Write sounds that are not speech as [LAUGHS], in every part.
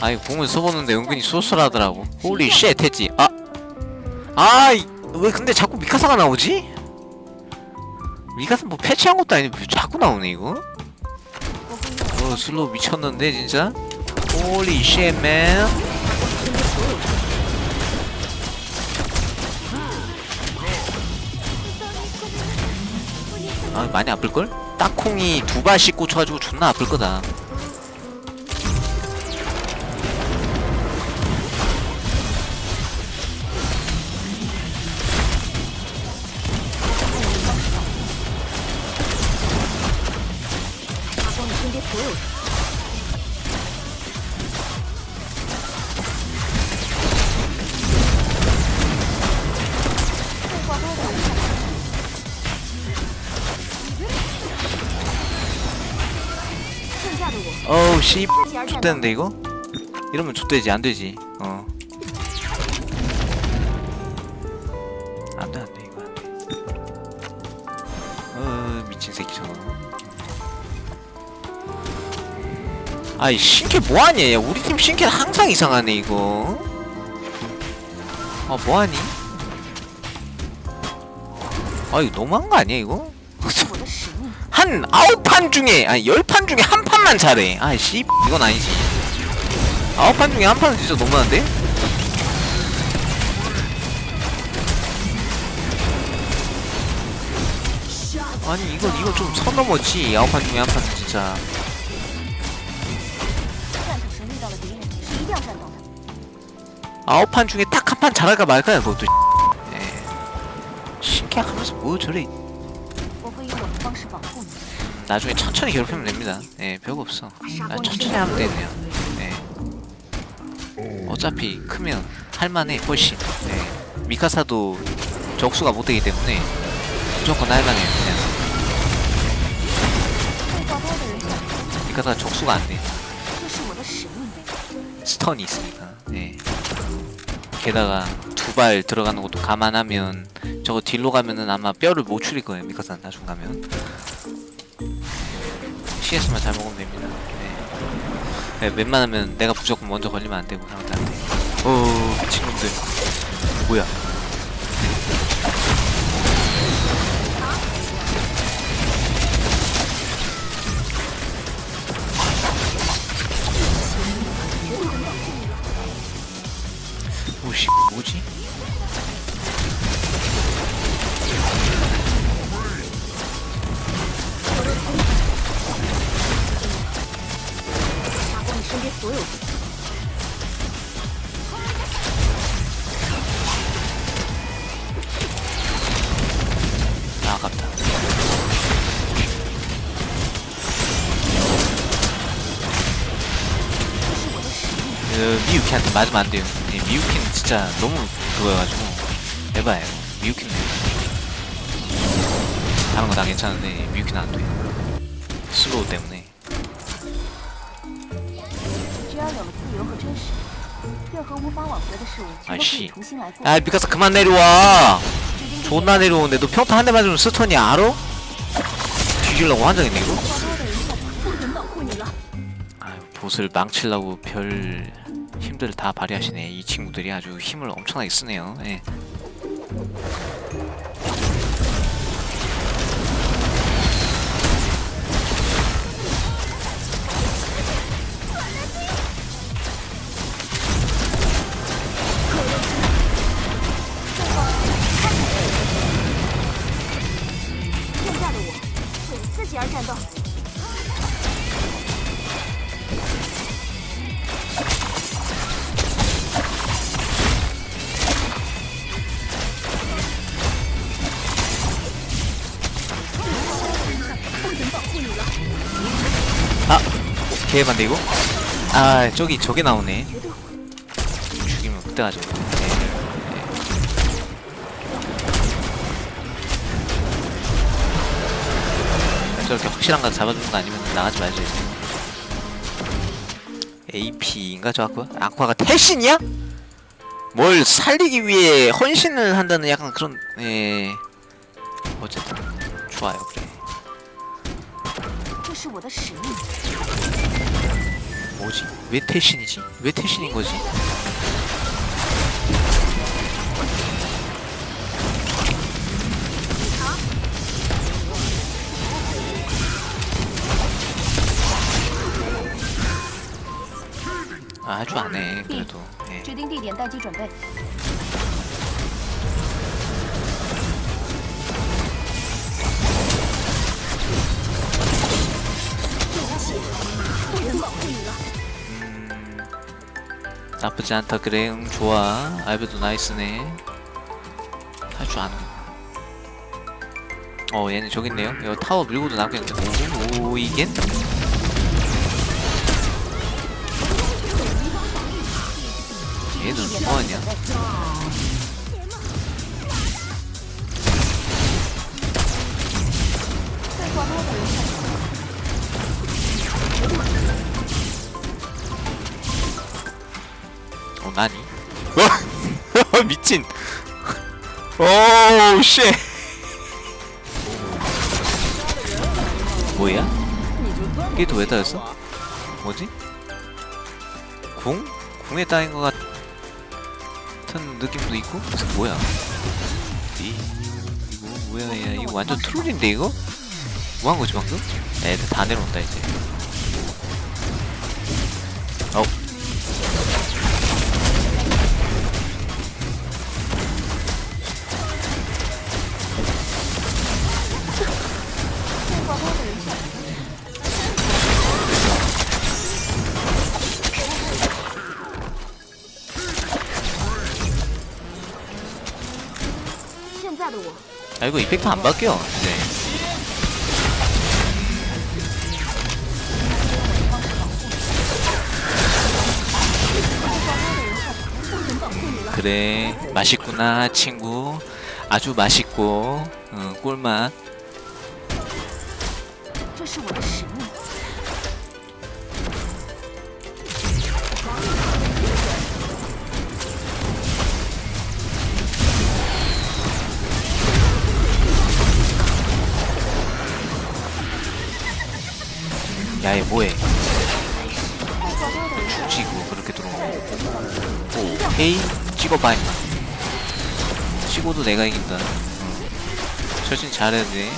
아이 공을 써보는데 은근히 쏘쏠하더라고. 홀리 쉣 했지. 아. 아이 왜 근데 자꾸 미카사가 나오지? 미카사 뭐 패치한 것도 아닌데 왜 자꾸 나오네 이거. 어 슬로우 미쳤는데 진짜? 홀리 쉣맨 아 많이 아플걸? 땅콩이 두 발씩 꽂혀가지고 존나 아플 거다 어우 씨 X되는데 이거? 이러면 X되지 안되지. 어. 안돼 안돼 이거 안돼. 어 미친 새끼 저거. 아이 신캐 뭐하니? 야 우리 팀 신캐 항상 이상하네 이거. 아 뭐하니? 아 이거 너무한 거 아니야 이거? 한 아홉 판 중에 아니 열 판 중에 한 한판 잘해 아이씨 이건 아니지. 아홉 판 중에 한 판은 진짜 너무한데? 아니 이건 이건 좀 서넘었지. 아홉 판 중에 한 판은 진짜. 아홉 판 중에 딱 한 판 잘할까 말까야 그것도. 예. 신기하면서 뭐 저래. 나중에 천천히 괴롭히면 됩니다. 예, 벽 없어. 아, 천천히 하면 되네요. 예. 어차피 크면 할만해, 훨씬. 예. 미카사도 적수가 못되기 때문에 무조건 할만해요, 그냥. 미카사가 적수가 안 돼. 스턴이 있으니까. 예. 게다가 두 발 들어가는 것도 감안하면 저거 딜로 가면은 아마 뼈를 못 추릴 거예요, 미카사는 나중 가면. CS만 잘 먹으면 됩니다. 네. 네, 웬만하면 내가 무조건 먼저 걸리면 안 되고 상대한테. 어, 친구들. 뭐야? 미유키한테 맞으면 안 돼요. 미유키는 진짜 너무 그거여가지고 해봐요. 미유키는 다른 거 다 괜찮은데 미유키는 안 돼요. 슬로우 때문에. 아이씨. 아 미카사 그만 내려와. 존나 내려오는데 너 평타 한 대 맞으면 스톤이 알어? 뒤질라고 환장했네 이거? 아유 보스를 망치려고 별... 힘들을 다 발휘하시네. 이 친구들이 아주 힘을 엄청나게 쓰네요. 예. 개만데 이거? 아 저기 저게 나오네 죽이면 그때 가죠 네, 네. 저렇게 확실한 거 잡아주는 거 아니면 나가지 말죠 AP인가 저 아쿠아? 아쿠아가 태신이야? 뭘 살리기 위해 헌신을 한다는 약간 그런 예 어쨌든 좋아요 그래 뭐지? 왜 태신이지? 왜 태신인 거지? 아주 안 해, 그래도. 예. 나쁘지 않다. 그래 응 좋아. 알베도 나이스네. 할 줄 아는 어 얘는 저기 있네요. 이거 타워 밀고도 남겠는데. 오, 오 이겐? 얘는 뭐하냐 미친 [LAUGHS] 오우 쉣 뭐야? 이게 또왜 따였어? 뭐지? 궁? 궁에 따인 것 같은 느낌도 있고? 뭐야? 이, 이거 뭐야 야 이거 완전 트롤인데 이거? 뭐한 거지 방금? 애들 다 내려온다 이제 어 아 이거 이펙트 안 바뀌어. 네. 그래 맛있구나 친구. 아주 맛있고 응, 꿀맛 야얘 뭐해? 죽지고 그렇게 들어오고 헤이? 찍어봐 임마. 찍어도 내가 이긴다. 철신 잘해야 돼.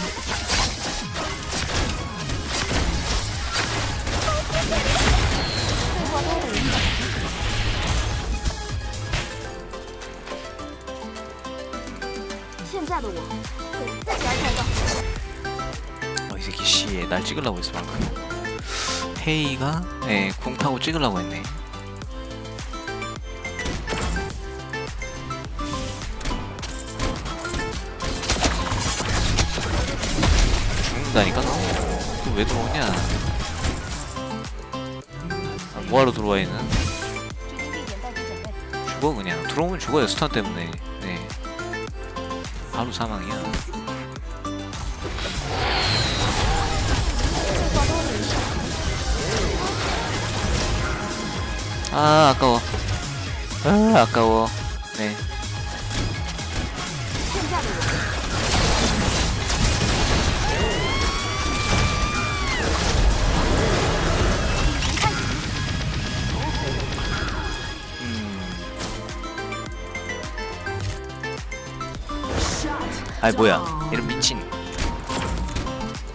어, 이 새끼 씨에 날 찍으려고 했어 방금. 페이가 네, 궁 타고 찍으려고 했네. 죽는다니까 너? 너왜 들어오냐? 아, 뭐하러 들어와 있는? 죽어 그냥 들어오면 죽어요 스턴 때문에 네 바로 사망이야 아 아까워. 아 아까워. 네. 음. 아이 뭐야. 이런 미친.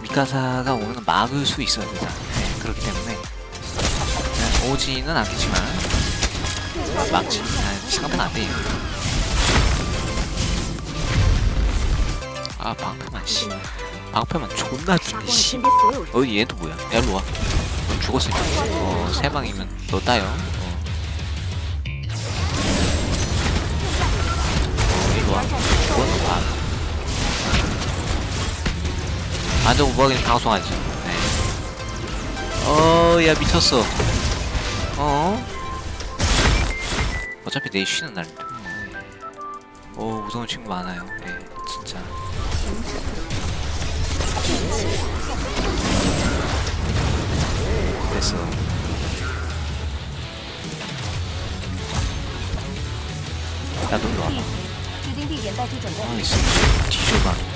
미카사가 오면 막을 수 있어야 된다 네, 그렇기 때문에. 오지는 않겠지만 막지 아, 시간은 안 돼요. 아 방패만 씨 방패만 존나 죽네 씨 어디 얘도 뭐야 야 일로와 넌 죽었어 어세 방이면 너 따요 어. 어 일로와 죽었나 봐 안전 우박이는 방송하지. 네. 어, 야, 미쳤어. 어? 어차피 내일 쉬는 날인데. 오, 무서운 친구 많아요. 예, 네, 진짜. 됐어. 야, 놀러와 음. 아 있어 뒤져봐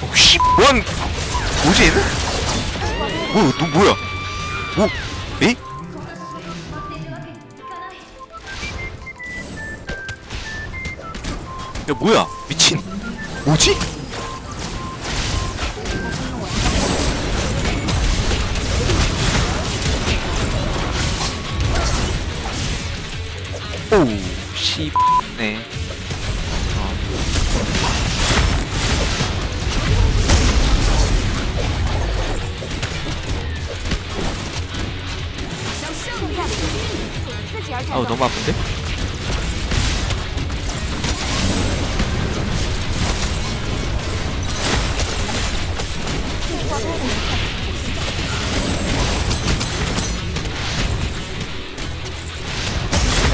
원 뭐지 얘는? 뭐, 너 뭐야? 뭐? 에이? 야 뭐야 미친 뭐지? 오우 씨네 아우 斗。 너무 아픈데?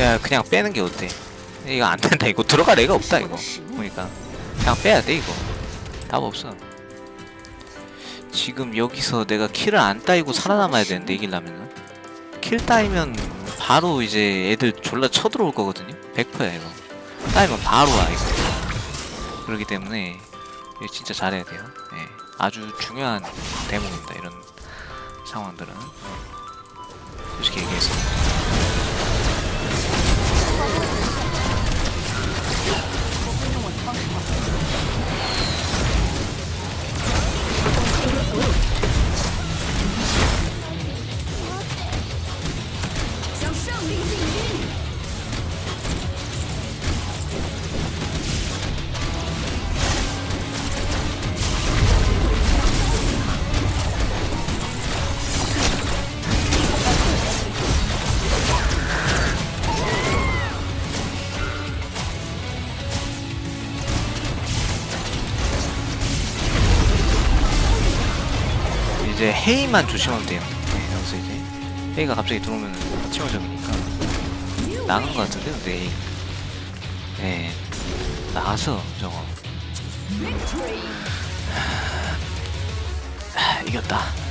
야 그냥 빼는 게 어때? 이거 안 된다 이거 들어갈 애가 없다 이거 보니까 그냥 빼야 돼 이거 답 없어 지금 여기서 내가 킬을 안 따이고 살아남아야 되는데 이기려면은 킬 따이면 바로 이제 애들 졸라 쳐들어올 거거든요? 100%야 이거. 따이면 바로 와 이거. 그렇기 때문에 이거 진짜 잘해야 돼요. 예. 아주 중요한 대목입니다 이런 상황들은. 솔직히 얘기해서 이제 헤이만 조심하면 돼요. 네, 여기서 이제 헤이가 갑자기 들어오면 치명적이니까 나간 것 같은데 근데 헤이. 네, 나가서 저거 하, 이겼다. 어.